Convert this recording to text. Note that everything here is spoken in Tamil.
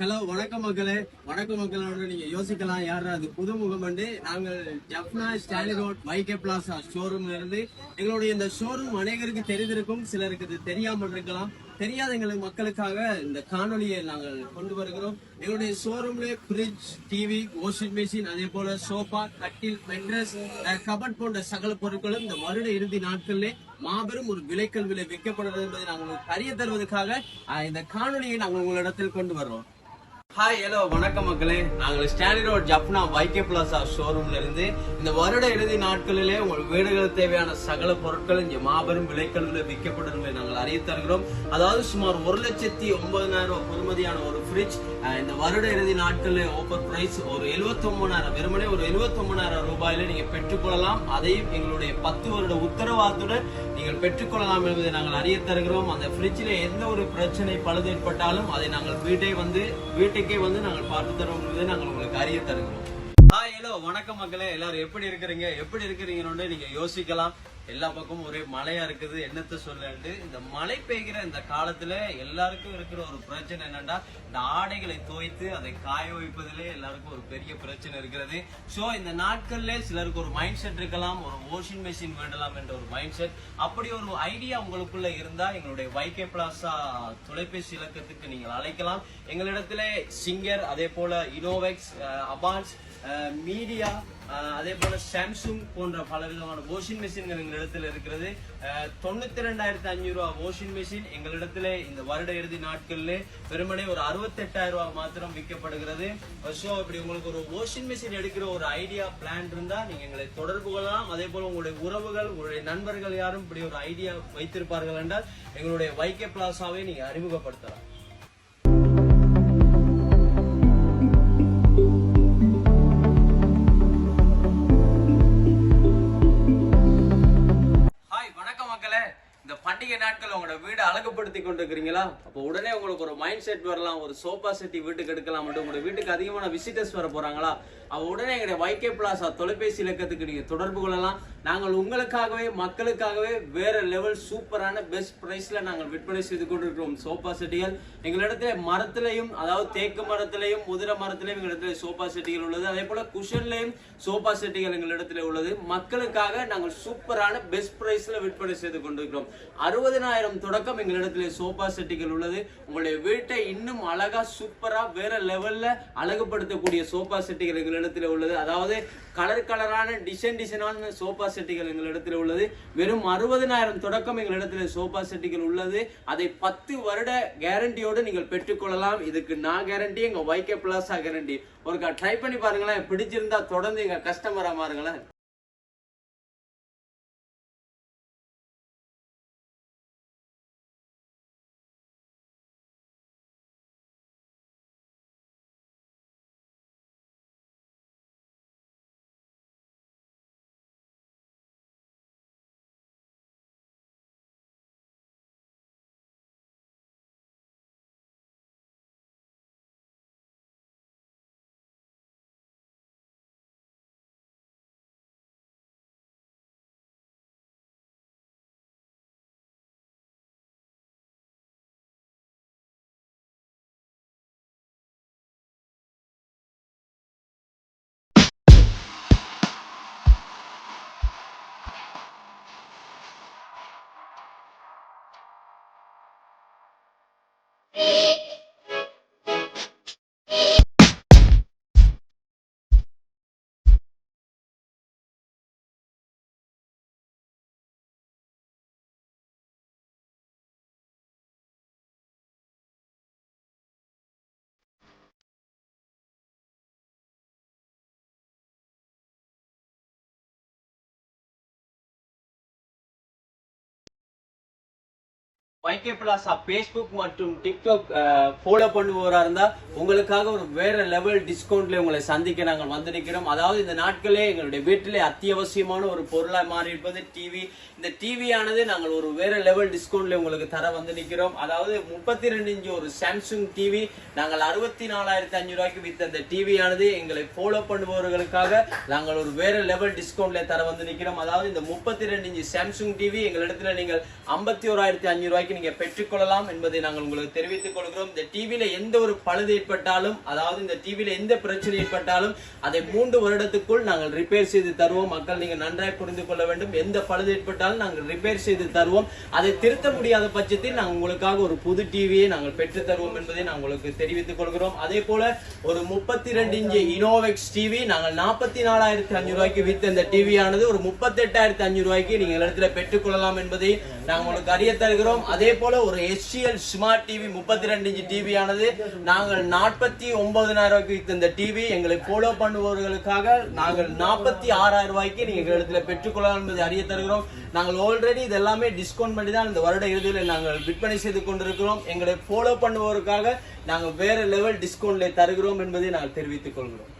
ஹலோ வணக்கம் மக்களே. வணக்கம் மக்களோட நீங்க யோசிக்கலாம். யார் அது? புதுமுகம் வந்து நாங்கள் Jaffna Stanley road V K plaza ஷோரூம்ல இருந்து எங்களுடைய இந்த ஷோரூம் அநேகருக்கு தெரிந்திருக்கும் சிலருக்கு இது தெரியாமல் இருக்கலாம். தெரியாத எங்களுக்கு மக்களுக்காக இந்த காணொலியை நாங்கள் கொண்டு வருகிறோம். எங்களுடைய ஷோரூம்ல ஃப்ரிட்ஜ் டிவி வாஷிங் மிஷின் அதே போல சோஃபா கட்டில் மெட்ரஸ் கபட் போன்ற சகல பொருட்களும் இந்த வருட இறுதி நாட்களிலே மாபெரும் ஒரு விலைக்கல் விலை விற்கப்படுகிறது என்பதை நாங்கள் உங்களுக்கு அறிய தருவதற்காக இந்த காணொலியை நாங்கள் உங்களிடத்தில் கொண்டு வர்றோம். ஹாய் ஹலோ வணக்கம் மக்களே. நாங்கள் Stanley road Jaffna V K plaza ஷோரூம்ல இருந்து இந்த வருட இறுதி நாட்களிலே உங்கள் வீடுகளுக்கு தேவையான சகல பொருட்கள் இங்கே மாபெரும் விலைக்கல்ல விற்கப்படும் என்பதை நாங்கள் அறிய தருகிறோம். அதாவது சுமார் ஒரு லட்சத்தி ஒன்பதாயிரம் ரூபாய் பொறுமதியான ஒரு ஃப்ரிட்ஜ் இந்த வருட இறுதி நாட்களில் ஓப்பர் பிரைஸ் ஒரு எழுபத்தி ஒன்பதாயிரம் வெறுமனே ஒரு எழுபத்தி ஒன்பதாயிரம் ரூபாயில நீங்க பெற்றுக்கொள்ளலாம். அதையும் எங்களுடைய பத்து வருட உத்தரவாதத்துடன் நீங்கள் பெற்றுக்கொள்ளலாம் என்பதை நாங்கள் அறிய தருகிறோம் அந்த ஃப்ரிட்ஜில் எந்த ஒரு பிரச்சனை பழுது ஏற்பட்டாலும் அதை நாங்கள் வீட்டை வந்து வீட்டுக்கே வந்து நாங்கள் பார்த்து தருவோம் என்பதை நாங்கள் உங்களுக்கு அறிய தருகிறோம் ஹாய் ஹலோ வணக்கம் மக்களே. எல்லாரும் எப்படி இருக்கிறீங்க? எப்படி இருக்கிறீங்கன்னு நீங்க யோசிக்கலாம். எல்லா பக்கமும் ஒரே மழையா இருக்குது. என்னத்தை சொல்லு இந்த மழை பெய்கிற இந்த காலத்துல எல்லாருக்கும் இருக்கிற ஒரு பிரச்சனை என்னன்னா இந்த ஆடைகளை தோய்த்து அதை காய வைப்பதிலே எல்லாருக்கும் ஒரு பெரிய பிரச்சனை இருக்கிறது. சோ இந்த நாட்கள்ல சிலருக்கு ஒரு மைண்ட் செட் இருக்கலாம். ஒரு வாஷிங் மெஷின் வேண்டலாம் என்ற ஒரு மைண்ட் செட் அப்படி ஒரு ஐடியா உங்களுக்குள்ள இருந்தா எங்களுடைய வைகே பிளாசா தொலைபேசி இலக்கத்துக்கு நீங்கள் அழைக்கலாம். எங்களிடத்துல சிங்கர் அதே போல இனோவெக்ஸ் அபான்ஸ் மீடியா அதே போல சாம்சுங் போன்ற பல விதமான வாஷிங் மெஷின்கள் எங்களிடத்தில் இருக்கிறது. தொண்ணூத்தி ரெண்டாயிரத்தி அஞ்சூறு ரூபா வாஷிங் மிஷின் எங்களிடத்துல இந்த வருட இறுதி நாட்கள்ல வெறுமனே ஒரு அறுபத்தெட்டாயிரம் ரூபாய் மாத்திரம் விற்கப்படுகிறது. ஸோ இப்படி உங்களுக்கு ஒரு வாஷிங் மிஷின் எடுக்கிற ஒரு ஐடியா பிளான் இருந்தா நீங்க எங்களை தொடர்பு கொள்ளலாம். அதே போல உங்களுடைய உறவுகள் உங்களுடைய நண்பர்கள் யாரும் இப்படி ஒரு ஐடியா வைத்திருப்பார்கள் என்றால் எங்களுடைய வைகே பிளாசாவை நீங்க அறிமுகப்படுத்தலாம். பண்டிகை நாட்கள் உங்களோட வீடு அழகுபடுத்தி கொண்டிருக்கிறீங்களா? அப்போ உடனே உங்களுக்கு ஒரு மைண்ட் செட் வரலாம் ஒரு சோஃபா செட்டி வீட்டுக்கு எடுக்கலாம் மட்டும் உங்களோட வீட்டுக்கு அதிகமான விசிட்டர்ஸ் வர போறாங்களா? அவ உடனே எங்களுடைய வைகே பிளாசா தொலைபேசி இலக்கத்துக்கு நீங்க தொடர்பு கொள்ளலாம். நாங்கள் உங்களுக்காகவே மக்களுக்காகவே வேற லெவல் சூப்பரான பெஸ்ட் பிரைஸ்ல நாங்கள் விற்பனை செய்து கொண்டிருக்கிறோம். சோஃபா செட்டிகள் எங்களிடத்துல மரத்திலையும் அதாவது தேக்கு மரத்திலையும் முதிர மரத்திலையும் எங்களிடத்துல சோஃபா செட்டிகள் உள்ளது. அதே போல குஷன்லையும் சோஃபா செட்டிகள் எங்களிடத்துல உள்ளது. மக்களுக்காக நாங்கள் சூப்பரான பெஸ்ட் பிரைஸ்ல விற்பனை செய்து கொண்டிருக்கிறோம். அறுபதனாயிரம் தொடக்கம் எங்களிடத்துல சோஃபா செட்டிகள் உள்ளது. உங்களுடைய வீட்டை இன்னும் அழகா சூப்பரா வேற லெவல்ல அழகுபடுத்தக்கூடிய சோஃபா செட்டிகள் எங்களிடத்துல உள்ளது. அதாவது கலர் கலரான டிசைன் டிசைனான சோஃபா செட்டிகள் எங்களிடத்துல உள்ளது. வெறும் அறுபதனாயிரம் தொடக்கம் எங்களிடத்துல சோஃபா செட்டிகள் உள்ளது. அதை பத்து வருட கேரண்டியோடு நீங்கள் பெற்றுக்கொள்ளலாம். இதுக்கு நான் கேரண்டி எங்க வைகே பிளாசா கேரண்டி ஒருக்கா ட்ரை பண்ணி பாருங்களேன். பிடிச்சிருந்தா தொடர்ந்து எங்க கஸ்டமரா மாறுங்களேன். வைகே பிளாஸா ஃபேஸ்புக் மற்றும் டிக்டாக் ஃபாலோ பண்ணுபவரா இருந்தால் உங்களுக்காக ஒரு வேற லெவல் டிஸ்கவுண்ட்ல உங்களை சந்திக்க நாங்கள் வந்து நிற்கிறோம் அதாவது இந்த நாட்களே எங்களுடைய வீட்டிலே அத்தியாவசியமான ஒரு பொருளாக மாறி இருப்பது டிவி இந்த டிவியானது நாங்கள் ஒரு வேற லெவல் டிஸ்கவுண்ட்ல உங்களுக்கு தர வந்து நிற்கிறோம் அதாவது முப்பத்தி ரெண்டு இன்ச்சு ஒரு சாம்சங் டிவி நாங்கள் அறுபத்தி நாலாயிரத்தி அஞ்சு ரூபாய்க்கு வித்த அந்த டிவியானது எங்களை ஃபாலோ பண்ணுபவர்களுக்காக நாங்கள் ஒரு வேற லெவல் டிஸ்கவுண்ட்ல தர வந்து நிற்கிறோம் அதாவது இந்த முப்பத்தி ரெண்டு இன்ச்சு சாம்சங் டிவி எங்களிடத்துல நீங்கள் ஐம்பத்தி ஓராயிரத்தி அஞ்சு ரூபாய்க்கு நாளைக்கு நீங்க பெற்றுக்கொள்ளலாம் என்பதை நாங்கள் உங்களுக்கு தெரிவித்துக் கொள்கிறோம். இந்த டிவியில எந்த ஒரு பழுது ஏற்பட்டாலும் அதாவது இந்த டிவியில எந்த பிரச்சனை ஏற்பட்டாலும் அதை மூன்று வருடத்துக்குள் நாங்கள் ரிப்பேர் செய்து தருவோம். மக்கள் நீங்க நன்றாக புரிந்து கொள்ள வேண்டும். எந்த பழுது ஏற்பட்டாலும் நாங்கள் ரிப்பேர் செய்து தருவோம். அதை திருத்த முடியாத பட்சத்தில் நாங்கள் உங்களுக்காக ஒரு புது டிவியை நாங்கள் பெற்று தருவோம் என்பதை நாங்கள் உங்களுக்கு தெரிவித்துக் கொள்கிறோம். அதே போல ஒரு முப்பத்தி ரெண்டு இன்ச்சு இனோவெக்ஸ் டிவி நாங்கள் நாற்பத்தி நாலாயிரத்தி அஞ்சு ரூபாய்க்கு வித்த இந்த டிவியானது ஒரு முப்பத்தி எட்டாயிரத்தி ரூபாய்க்கு நீங்கள் இடத்துல பெற்றுக்கொள்ளலாம் என்பதை நாங்கள் உங்களுக்கு அறிய தருகிறோம். அதே போல ஒரு எஸ்டிஎல் ஸ்மார்ட் டிவி முப்பத்தி ரெண்டு இன்ச்சு டிவியானது நாங்கள் நாற்பத்தி ஒன்பதனாயிரம் ரூபாய்க்கு இந்த டிவி. எங்களை ஃபாலோ பண்ணுபவர்களுக்காக நாங்கள் நாற்பத்தி ஆறாயிரம் ரூபாய்க்கு நீங்க எங்கள் பெற்றுக்கொள்ளலாம் என்பதை அறிய தருகிறோம். நாங்கள் ஆல்ரெடி இது எல்லாமே டிஸ்கவுண்ட் பண்ணி தான் இந்த வருட இறுதியில் நாங்கள் விற்பனை செய்து கொண்டிருக்கிறோம். எங்களை ஃபாலோ பண்ணுவோருக்காக நாங்கள் வேற லெவல் டிஸ்கவுண்ட்ல தருகிறோம் என்பதை நாங்கள் தெரிவித்துக் கொள்கிறோம்.